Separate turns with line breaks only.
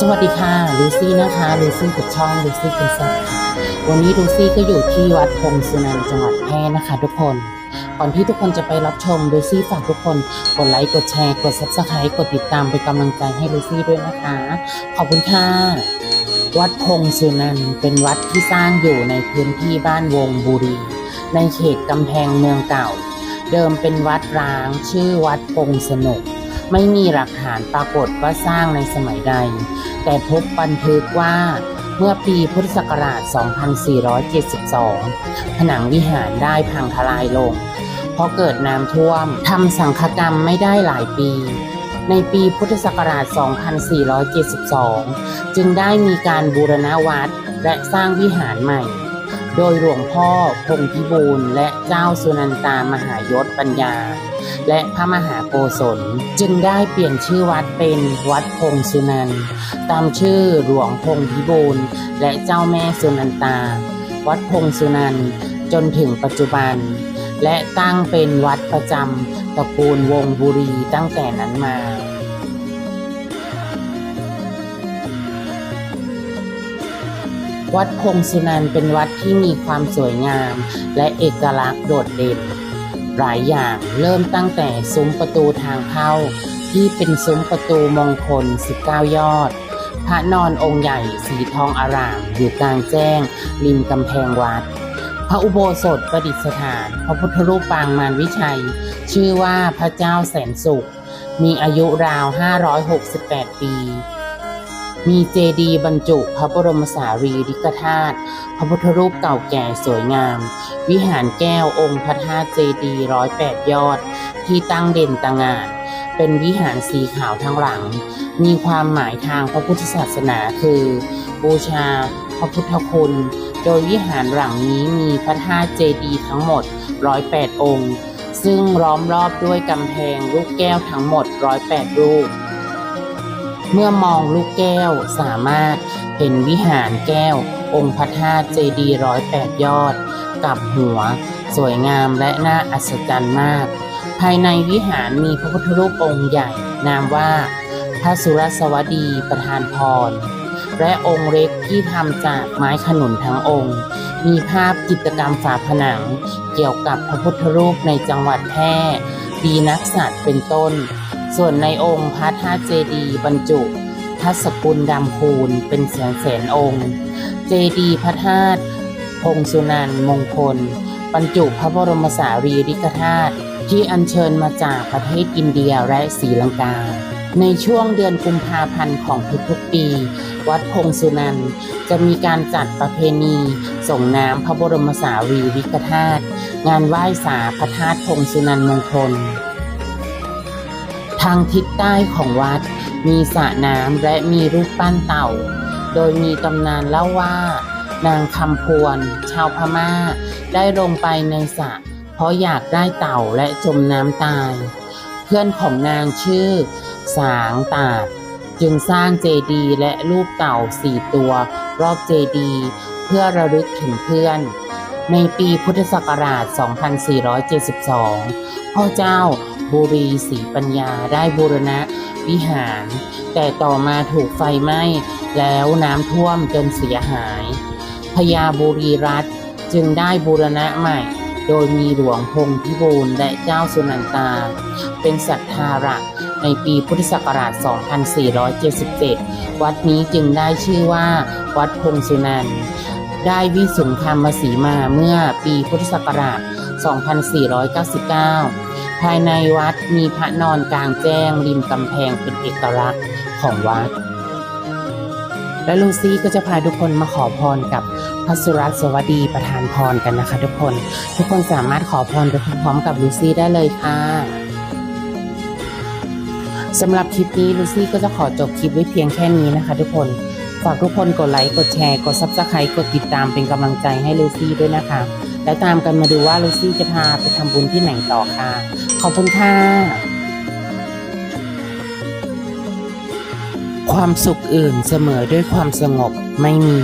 สวัสดีค่ะลูซี่นะคะลูซี่กับช่องลูซี่เป็นแซ่บค่ะวันนี้ลูซี่ก็อยู่ที่วัดพงสุนันจังหวัดแพร่นะคะ ทุกคนก่อนที่ทุกคนจะไปรับชมลูซี่ฝากทุกคนกดไลค์กดแชร์กดซับสไครต์กดติดตามเป็นกำลังใจให้ลูซี่ด้วยนะคะ ขอบคุณค่ะวัดพงสุนันเป็นวัดที่สร้างอยู่ในพื้นที่บ้านวงบุรี ในเขตกำแพงเมืองเก่า เดิมเป็นวัดร้างชื่อวัดพงสนุก ไม่มีหลักฐานปรากฏว่าสร้างในสมัยใด แต่พบบันทึกว่าเมื่อปีพุทธศักราช 2472 ผนังวิหารได้พังทลายลง เพราะเกิดน้ำท่วมทำสังฆกรรมไม่ได้หลายปี ในปีพุทธศักราช 2472 จึงได้มีการบูรณะวัดและสร้างวิหารใหม่ โดยหลวงพ่อพงพิบูลและเจ้าสุนันตามหายศปัญญา และพระมหาโกศลจึงได้เปลี่ยนชื่อวัดเป็นวัดพงสุนันตามชื่อหลวงพงพิบูลและเจ้าแม่สุนันตา วัดพงสุนันจนถึงปัจจุบัน และตั้งเป็นวัดประจำตระกูลวงบุรีตั้งแต่นั้นมา วัดพงสุนันเป็นวัดที่มีความสวยงาม และเอกลักษณ์โดดเด่น หลายอย่างเริ่มตั้งแต่ซุ้มประตูทางเข้า ที่เป็นซุ้มประตูมงคล 19 ยอด พระนอนองค์ใหญ่สีทองอารามอยู่กลางแจ้ง ริมกำแพงวัด พระอุโบสถประดิษฐาน พระพุทธรูปปางมารวิชัย ชื่อว่าพระเจ้าแสนสุข มีอายุราว 568 ปี มีเจดีย์บรรจุพระบรมสารีริกธาตุ พระพุทธรูปเก่าแก่สวยงาม วิหารแก้วองค์พระธาตุเจดีย์ร้อยแปดยอด ที่ตั้งเด่นตางาน เป็นวิหารสีขาวทั้งหลัง มีความหมายทางพระพุทธศาสนาคือ บูชาพระพุทธคุณ โดยวิหารหลังนี้มีพระธาตุเจดีย์ทั้งหมดร้อยแปดองค์ ซึ่งล้อมรอบด้วยกำแพงลูกแก้วทั้งหมดร้อยแปดรูป เมื่อมองลูกแก้วสามารถเห็นวิหารแก้ว องค์พระธาตุเจดีร้อยแปดยอด กับหัว สวยงามและน่าอัศจรรย์มาก ภายในวิหารมีพระพุทธรูปองค์ใหญ่ นามว่า พระสุรสวดีประธานพร และองค์เล็กที่ทำจากไม้ขนุนทั้งองค์ มีภาพจิตรกรรมฝาผนัง เกี่ยวกับพระพุทธรูปในจังหวัดแพร่ปีนักษัตร์เป็นต้น ส่วนในองค์พระธาตุเจดีบรรจุพระสกุลดำคูณเป็นแสนแสนองค์ เจดีพระธาตุพงสุนันมงคล บรรจุพระบรมสารีริกธาตุที่อัญเชิญมาจากประเทศอินเดียและศรีลังกา ในช่วงเดือนกุมภาพันธ์ของทุกๆปี วัดพงสุนันจะมีการจัดประเพณี ส่งน้ำพระบรมสารีริกธาตุงานไหว้สาพระธาตุพงสุนันมงคล ทางทิศใต้ของวัด มีสระน้ำและมีรูปปั้นเต่า โดยมีตำนานเล่าว่า นางคำพวน ชาวพม่า ได้ลงไปในสระเพราะอยากได้เต่าและจมน้ำตาย เพื่อนของนางชื่อ สางตาดจึงสร้างเจดีย์และรูปเต่าสี่ตัว รอบเจดีย์เพื่อระลึกถึงเพื่อน ในปีพุทธศักราช 2472 พ่อเจ้าบุรีศรีปัญญาได้บูรณะวิหาร แต่ต่อมาถูกไฟไหม้แล้วน้ำท่วมจนเสียหายพญาบุรีรัตจึงได้บูรณะใหม่ โดยมีหลวงพงพิบูลและเจ้าสุนันตา เป็นศรัทธาหลักในปีพุทธศักราช 2477 วัดนี้จึงได้ชื่อว่า วัดพงสุนัน ได้วิสุงคามสีมาเมื่อปีพุทธศักราช 2499 ภายในวัดมีพระนอนกลางแจ้งริมกำแพงเป็นเอกลักษณ์ของวัด และลูซี่ก็จะพาทุกคนมาขอพรกับพระสุรัตสวัสดีประธานพรกันนะคะทุกคน ทุกคนสามารถขอพรไปพร้อมกับลูซี่ได้เลยค่ะสำหรับคลิปนี้ลูซี่ก็จะขอจบคลิปไว้เพียงแค่นี้นะคะทุกคน ฝากทุกคนกดไลค์กดแชร์กดซับสไครต์กดติดตามเป็นกำลังใจให้ลูซี่ด้วยนะคะ และตามกันมาดูว่าลูซี่จะพาไปทำบุญที่ไหนต่อค่ะ ขอบคุณค่ะ ความสุขอื่นเสมอด้วยความสงบไม่มี